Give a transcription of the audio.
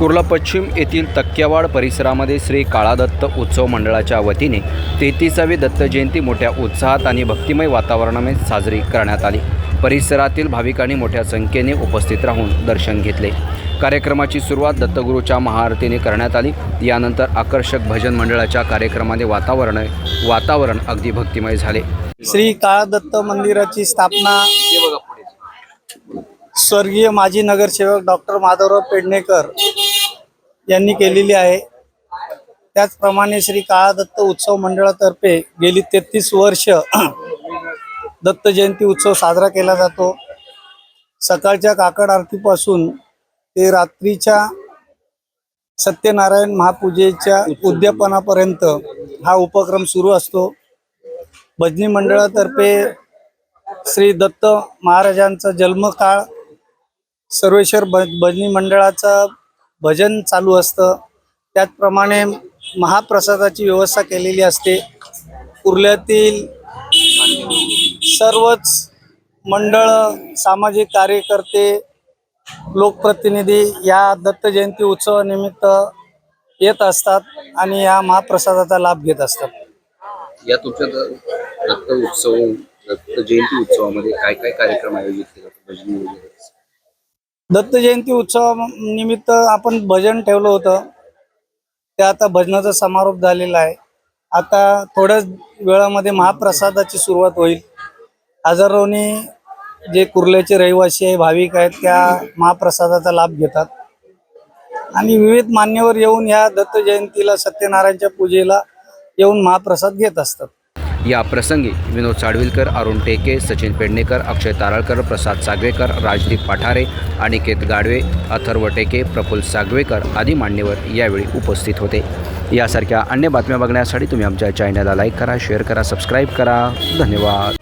कुर्ला पश्चिम येथील तक्क्यावाड परिसरामध्ये श्री काळादत्त उत्सव मंडळाच्या वतीने तेहतीसावी दत्त जयंती मोठ्या उत्साहात आणि भक्तिमय वातावरणामध्ये साजरी करण्यात आली. परिसरातील भाविकांनी मोठ्या संख्येने उपस्थित राहून दर्शन घेतले. कार्यक्रमाची सुरुवात दत्तगुरूच्या महाआरतीने करण्यात आली. यानंतर आकर्षक भजन मंडळाच्या कार्यक्रमाने वातावरण वातावरण अगदी भक्तिमय झाले. श्री काळादत्त मंदिराची स्थापना स्वर्गीय माजी नगरसेवक डॉक्टर माधवराव पेडणेकर यांनी केलेली आहे. त्याचप्रमाणे श्री काळादत्त उत्सव मंडळातर्फे गेली तेहतीस वर्ष दत्त जयंती उत्सव साजरा केला जातो. सकाळच्या काकड आरतीपासून ते रात्रीच्या सत्यनारायण महापूजेच्या उद्यापनापर्यंत हा उपक्रम सुरू असतो. भजनी मंडळातर्फे श्री दत्त महाराजांचा जन्मकाळ सर्वेश्वर भ भजनी मंडळाचा भजन चालू असतं. त्याचप्रमाणे महाप्रसादाची व्यवस्था केलेली असते. कुर्ल्यातील सर्वच मंडळ सामाजिक कार्यकर्ते लोकप्रतिनिधी या दत्त जयंती उत्सवानिमित्त येत असतात आणि या महाप्रसादाचा लाभ घेत असतात. या तुमच्या दत्त उत्सव दत्त जयंती उत्सवामध्ये काय काय कार्यक्रम आयोजित केले दत्त जयंती उत्सवानिमित्त आपण भजन ठेवलं होतं. ते आता भजनाचा समारोप झालेला आहे. आता थोड्याच वेळामध्ये महाप्रसादाची सुरुवात होईल. हजारोनी जे कुर्ल्याचे रहिवासी आहे भाविक आहेत त्या महाप्रसादाचा लाभ घेतात. आणि विविध मान्यवर येऊन ह्या दत्त जयंतीला सत्यनारायणच्या पूजेला येऊन महाप्रसाद घेत असतात. या प्रसंगी विनोद साडविलकर अरुण टेके सचिन पेडणेकर अक्षय तारळकर प्रसाद सागवेकर राजदीप पाठारे अनिकेत गाडवे अथर्व टेके प्रफुल्ल सागवेकर आदी मान्यवर यावेळी उपस्थित होते. यासारख्या अन्य बातम्या बघण्यासाठी तुम्ही आमच्या चॅनलला लाईक करा शेअर करा सबस्क्राईब करा. धन्यवाद.